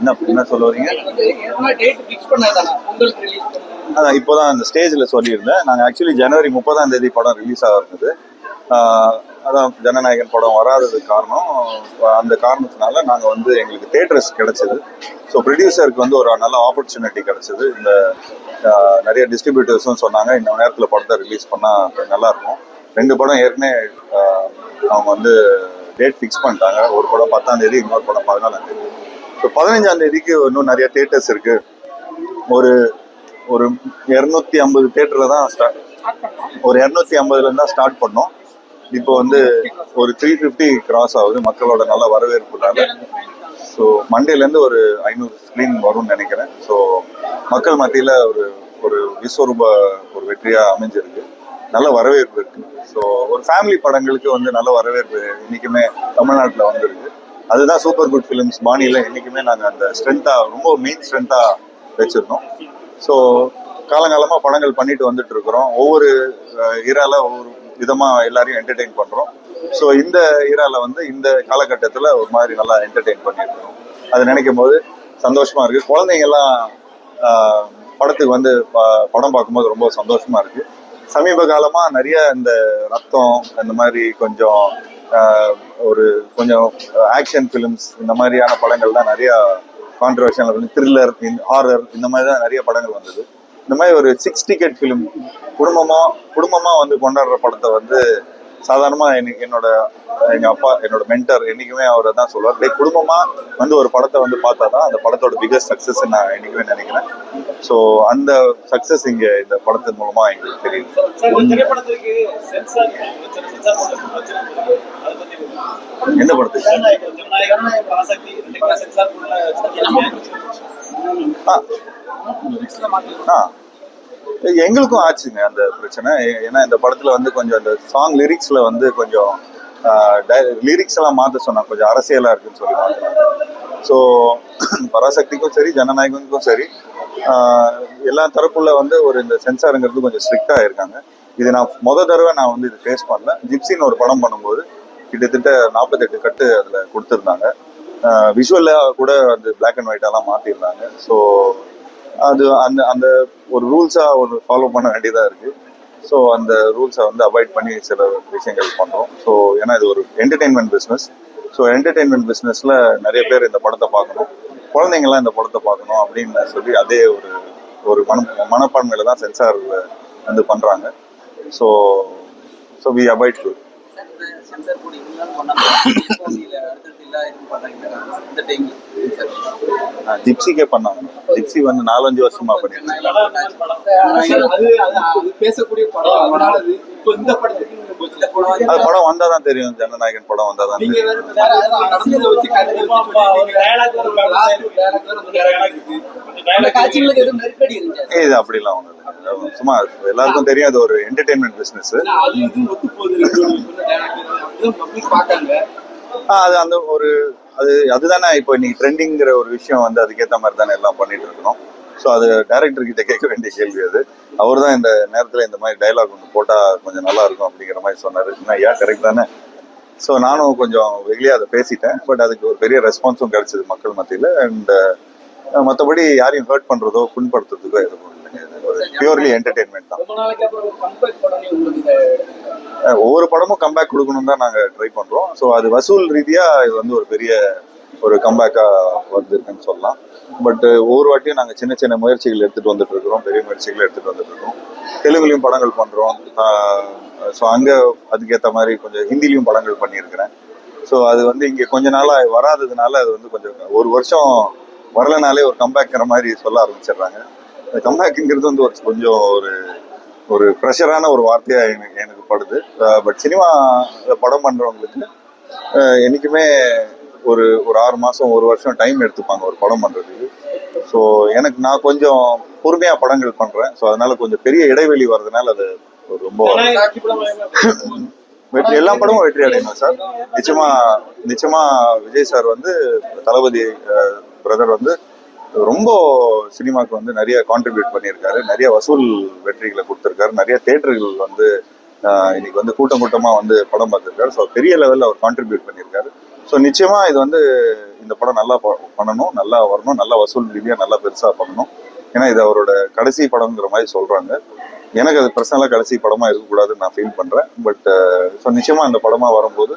என்ன என்ன சொல்ல வரீங்க? அதான் இப்போதான் அந்த ஸ்டேஜில் சொல்லியிருந்தேன். நாங்கள் ஆக்சுவலி ஜனவரி முப்பதாம் தேதி படம் ரிலீஸ் ஆகிருந்தது அதான் ஜனநாயகன் படம் வராததுக்கு காரணம். அந்த காரணத்தினால நாங்கள் வந்து எங்களுக்கு தேட்டர்ஸ் கிடைச்சது. ஸோ ப்ரொடியூசருக்கு வந்து ஒரு நல்ல ஆப்பர்ச்சுனிட்டி கிடைச்சது. இந்த நிறைய டிஸ்ட்ரிபியூட்டர்ஸும் சொன்னாங்க இந்த நேரத்தில் படத்தை ரிலீஸ் பண்ணால் நல்லா இருக்கும். ரெண்டு படம் ஏற்கனவே அவங்க வந்து டேட் ஃபிக்ஸ் பண்ணிட்டாங்க. ஒரு படம் பத்தாம் தேதி இன்னொரு படம் பதினாலாம் தேதி. ஸோ பதினஞ்சாம் தேதிக்கு இன்னும் நிறைய தேட்டர்ஸ் இருக்கு. ஒரு ஒரு இரநூத்தி ஐம்பது தேட்டரில் தான் ஸ்டார்ட் ஒரு இரநூத்தி ஐம்பதுலேருந்து தான் ஸ்டார்ட் பண்ணோம். இப்போ வந்து ஒரு த்ரீ ஃபிஃப்டி கிராஸ் ஆகுது. மக்களோட நல்ல வரவேற்புனால ஸோ மண்டேலேருந்து ஒரு ஐநூறு ஸ்க்ரீன் வரும்னு நினைக்கிறேன். ஸோ மக்கள் மத்தியில் ஒரு ஒரு விஸ்வரூப ஒரு வெற்றியாக அமைஞ்சிருக்கு. நல்ல வரவேற்பு இருக்குது ஸோ ஒரு ஃபேமிலி படங்களுக்கு வந்து நல்ல வரவேற்பு இன்னைக்குமே தமிழ்நாட்டில் வந்திருக்கு. அதுதான் சூப்பர் குட் ஃபிலிம்ஸ் பாணியில் என்றைக்குமே நாங்கள் அந்த ஸ்ட்ரென்த்தாக ரொம்ப மெயின் ஸ்ட்ரென்த்தாக வச்சுருந்தோம். ஸோ காலங்காலமாக படங்கள் பண்ணிட்டு வந்துட்டு இருக்கிறோம். ஒவ்வொரு இரால ஒவ்வொரு விதமாக எல்லாரையும் என்டர்டெயின் பண்ணுறோம் ஸோ இந்த இரால வந்து இந்த காலகட்டத்தில் ஒரு மாதிரி நல்லா என்டர்டெயின் பண்ணியிருக்கிறோம். அது நினைக்கும் போது சந்தோஷமா இருக்கு. குழந்தைங்கெல்லாம் படத்துக்கு வந்து ப- படம் பார்க்கும்போது ரொம்ப சந்தோஷமா இருக்கு. சமீப காலமா நிறைய இந்த ரத்தம் இந்த மாதிரி கொஞ்சம் ஒரு கொஞ்சம் ஆக்ஷன் ஃபிலிம்ஸ் இந்த மாதிரியான படங்கள் தான் நிறைய கான்ட்ரவர்ஷியல் த்ரில்லர் ஹாரர் இந்த மாதிரி தான் நிறைய படங்கள் வந்தது. இந்த மாதிரி ஒரு சிக்ஸ் டிக்கெட் ஃபிலிம் குடும்பமா குடும்பமா வந்து கொண்டாடுற படத்தை வந்து சாதாரணமா எனக்கு என்னோட எங்க அப்பா என்னோட மென்டர் என்னைக்குமே அவர் தான் சொல்லுவார். டேய் குடும்பமா வந்து ஒரு படத்தை வந்து பார்த்தா தான் அந்த படத்தோட பிகஸ்ட் சக்சஸ் நான் என்னைக்குமே நினைக்கிறேன். ஸோ அந்த சக்சஸ் இங்க இந்த படத்தின் மூலமா எங்களுக்கு தெரியுது. எந்த படத்துக்கு? ஆ. ஆ. எங்களுக்கும் ஆச்சுங்க அந்த பிரச்சனை. ஏ- ஏன்னா இந்த படத்துல வந்து கொஞ்சம் அந்த சாங் லிரிக்ஸ்ல வந்து கொஞ்சம் லிரிக்ஸ் எல்லாம் மாத்த சொன்னாங்க. கொஞ்சம் அரசியலா இருக்குன்னு சொல்லி மாத்தினாங்க. ஸோ பராசக்திக்கும் சரி ஜனநாயகத்துக்கும் சரி எல்லா தரப்புல வந்து ஒரு இந்த சென்சாருங்கிறது கொஞ்சம் ஸ்ட்ரிக்டா இருக்காங்க. இது நான் முத தடவை நான் வந்து இது ஃபேஸ் பண்ணல. ஜிப்சின்னு ஒரு படம் பண்ணும்போது கிட்டத்தட்ட நாற்பத்தெட்டு கட்டு அதில் கொடுத்துருந்தாங்க. விஷுவலாக கூட அந்த பிளாக் அண்ட் ஒயிட்டெல்லாம் மாற்றிருந்தாங்க ஸோ அது அந்த அந்த ஒரு ரூல்ஸாக ஒரு ஃபாலோ பண்ண வேண்டியதாக இருக்குது ஸோ அந்த ரூல்ஸை வந்து அவாய்ட் பண்ணி சில விஷயங்கள் பண்ணுறோம் ஸோ ஏன்னா இது ஒரு என்டர்டெயின்மெண்ட் பிஸ்னஸ் ஸோ என்டர்டெயின்மெண்ட் பிஸ்னஸில் நிறைய பேர் இந்த படத்தை பார்க்கணும். குழந்தைங்களாம் இந்த படத்தை பார்க்கணும் அப்படின்னு சொல்லி அதே ஒரு ஒரு மன மனப்பான்மையில தான் சென்சார் வந்து பண்ணுறாங்க so so we avoid to ஜிப்சிக்கே பண்ணாங்க. ஜிப்சி வந்து நாலஞ்சு வருஷமா பண்ணிருக்காங்க அது படம் வந்தா தான் தெரியும் ஜனநாயகன் படம் வந்தா தான் நீங்க தெரியும். வேற வேற அரசியலை வச்சு கருத்து வச்சு ஒரு dialogue ஒரு last dialogue வேற ஒரு dialogue இருக்கு. அந்த காட்சிகளுக்கு எதுவும் நெருக்கடி இருந்துச்சு? ஏய், இது அப்படிலாம் ஒண்ணு. சும்மா எல்லாருக்கும் தெரியும் அது ஒரு என்டர்டெயின்மெண்ட் பிசினஸ் அது அந்த ஒரு அது அதுதானே இப்போ இன்னைக்கு ட்ரெண்டிங்கிற ஒரு விஷயம் வந்து அதுக்கேற்ற மாதிரி தானே எல்லாம் பண்ணிட்டு இருக்கணும் ஸோ அது டேரக்டர் கிட்ட கேட்க வேண்டிய கேள்வி அது. அவர் தான் இந்த நேரத்தில் இந்த மாதிரி டைலாக் ஒன்று போட்டால் கொஞ்சம் நல்லா இருக்கும் அப்படிங்கிற மாதிரி சொன்னார். நான் ஏன் கரெக்ட் தானே? ஸோ நானும் கொஞ்சம் வெகுலியாக அதை பேசிட்டேன். பட் அதுக்கு ஒரு பெரிய ரெஸ்பான்ஸும் கிடைச்சது மக்கள் மத்தியில். அண்ட் மற்றபடி யாரையும் ஹர்ட் பண்ணுறதோ புண்படுத்துறதுக்கோ எதுவும் பியூர்லி என்டர்டெயின்மெண்ட் தான். ஒவ்வொரு படமும் கம்பேக் கொடுக்கணும் தான் நாங்கள் ட்ரை பண்ணுறோம் ஸோ அது வசூல் ரீதியாக இது வந்து ஒரு பெரிய ஒரு கம்பேக்காக வந்திருக்குன்னு சொல்லலாம். பட் ஒவ்வொரு வாட்டியும் நாங்கள் சின்ன சின்ன முயற்சிகள் எடுத்துகிட்டு வந்துட்டு இருக்கிறோம். பெரிய முயற்சிகள் எடுத்துகிட்டு வந்துட்டு இருக்கோம். தெலுங்குலையும் படங்கள் பண்ணுறோம் ஸோ அங்கே அதுக்கேற்ற மாதிரி கொஞ்சம் ஹிந்திலையும் படங்கள் பண்ணியிருக்கிறேன். ஸோ அது வந்து இங்கே கொஞ்ச நாளாக வராததுனால அது வந்து கொஞ்சம் ஒரு வருஷம் வரலனாலே ஒரு கம்பேக்கிற மாதிரி சொல்ல ஆரம்பிச்சிடுறாங்க. அந்த கம்பேக்குங்கிறது வந்து ஒரு கொஞ்சம் ஒரு ஒரு ப்ரெஷரான ஒரு வார்த்தையா எனக்கு எனக்கு படுது. பட் சினிமா படம் பண்றவங்களுக்கு அஹ், என்னைக்குமே ஒரு ஒரு ஆறு மாசம் ஒரு வருஷம் டைம் எடுத்துப்பாங்க ஒரு படம் பண்றதுக்கு. ஸோ எனக்கு நான் கொஞ்சம் பொறுமையா படங்கள் பண்றேன். ஸோ அதனால கொஞ்சம் பெரிய இடைவெளி வர்றதுனால அது ஒரு ரொம்ப வெற்றி எல்லா படமும் வெற்றி அடையணும் சார். நிச்சயமா நிச்சயமா விஜய் சார் வந்து தளபதி பிரதர் வந்து ரொம்ப சினிமாக்கு வந்து நிறைய கான்ட்ரிபியூட் பண்ணியிருக்காரு. நிறைய வசூல் வெற்றிகளை கொடுத்துருக்காரு. நிறைய தேட்டர்கள் வந்து இன்னைக்கு வந்து கூட்டம் கூட்டமாக வந்து படம் பார்த்துருக்காரு. ஸோ பெரிய லெவலில் அவர் கான்ட்ரிபியூட் பண்ணியிருக்காரு. ஸோ நிச்சயமாக இது வந்து இந்த படம் நல்லா ப- பண்ணணும். நல்லா வரணும். நல்லா வசூல் ரீதியாக நல்லா பெருசாக பண்ணணும். ஏன்னா இது அவரோட கடைசி படம்ங்கிற மாதிரி சொல்கிறாங்க எனக்கு அது பர்சனலாக கடைசி படமாக இருக்கக்கூடாதுன்னு நான் ஃபீல் பண்ணுறேன் பட் ஸோ நிச்சயமாக அந்த படமாக வரும்போது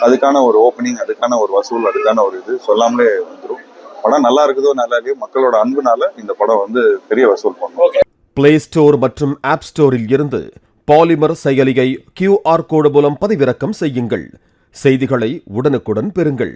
அதுக்கான ஒரு ஓப்பனிங் அதுக்கான ஒரு வசூல் அதுக்கான ஒரு இது சொல்லாமலே வந்துடும் படம் நல்லா இருக்குதோ நல்லா இல்லையோ மக்களோட அன்புனால இந்த படம் வந்து பெரிய வசூல் பண்ணும். பிளே ஸ்டோர் மற்றும் ஆப் ஸ்டோரில் இருந்து பாலிமர் செயலியை கியூஆர் கோடு மூலம் பதிவிறக்கம் செய்யுங்கள். செய்திகளை உடனுக்குடன் பெறுங்கள்.